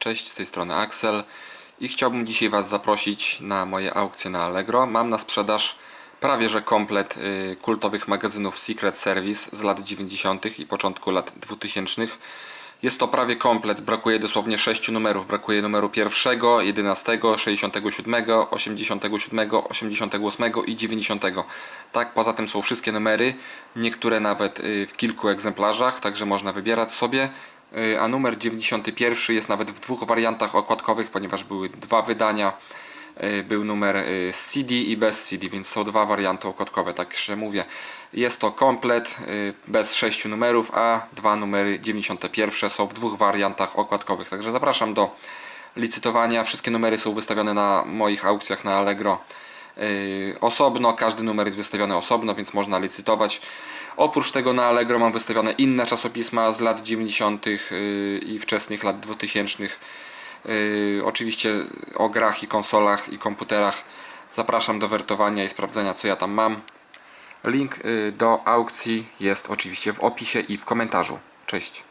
Cześć, z tej strony Axel i chciałbym dzisiaj Was zaprosić na moje aukcje na Allegro. Mam na sprzedaż prawie że komplet y, kultowych magazynów Secret Service z lat 90. i początku lat 2000. Jest to prawie komplet, brakuje dosłownie 6 numerów. Brakuje numeru 1, 11, 67, 87, 88 i 90. Tak, poza tym są wszystkie numery, niektóre nawet y, w kilku egzemplarzach, także można wybierać sobie. Y, A numer 91 jest nawet w dwóch wariantach okładkowych, ponieważ były dwa wydania. Y, Był numer z CD i bez CD, więc są dwa warianty okładkowe. Także mówię, jest to komplet bez sześciu numerów, a dwa numery 91 są w dwóch wariantach okładkowych. Także zapraszam do licytowania. Wszystkie numery są wystawione na moich aukcjach na Allegro osobno, każdy numer jest wystawiony osobno, więc można licytować. Oprócz tego na Allegro mam wystawione inne czasopisma z lat 90. y, i wczesnych lat 2000. Y, Oczywiście o grach i konsolach i komputerach. Zapraszam do wertowania i sprawdzenia co ja tam mam. Link do aukcji jest oczywiście w opisie i w komentarzu. Cześć.